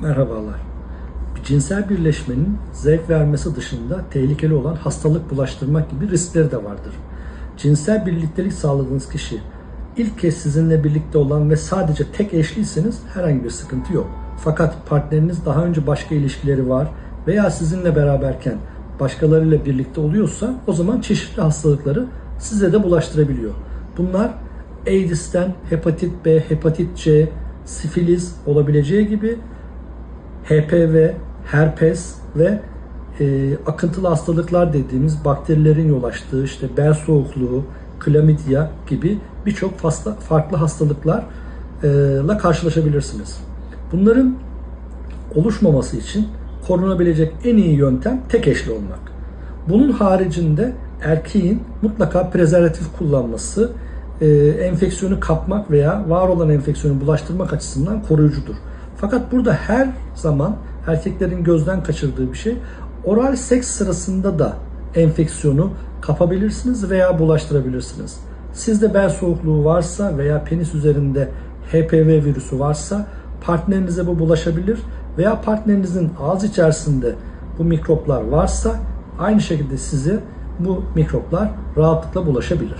Merhabalar. Cinsel birleşmenin zevk vermesi dışında tehlikeli olan hastalık bulaştırmak gibi riskleri de vardır. Cinsel birliktelik sağladığınız kişi ilk kez sizinle birlikte olan ve sadece tek eşliyseniz herhangi bir sıkıntı yok. Fakat partneriniz daha önce başka ilişkileri var veya sizinle beraberken başkalarıyla birlikte oluyorsa o zaman çeşitli hastalıkları size de bulaştırabiliyor. Bunlar AIDS'ten hepatit B, hepatit C, sifilis olabileceği gibi HPV, herpes ve e, akıntılı hastalıklar dediğimiz bakterilerin yol açtığı işte bel soğukluğu, klamidya gibi birçok farklı hastalıklarla karşılaşabilirsiniz. Bunların oluşmaması için korunabilecek en iyi yöntem tek eşli olmak. Bunun haricinde erkeğin mutlaka prezervatif kullanması e, enfeksiyonu kapmak veya var olan enfeksiyonu bulaştırmak açısından koruyucudur. Fakat burada her zaman erkeklerin gözden kaçırdığı bir şey oral seks sırasında da enfeksiyonu kapabilirsiniz veya bulaştırabilirsiniz. Sizde bel soğukluğu varsa veya penis üzerinde HPV virüsü varsa partnerinize bu bulaşabilir veya partnerinizin ağız içerisinde bu mikroplar varsa aynı şekilde size bu mikroplar rahatlıkla bulaşabilir.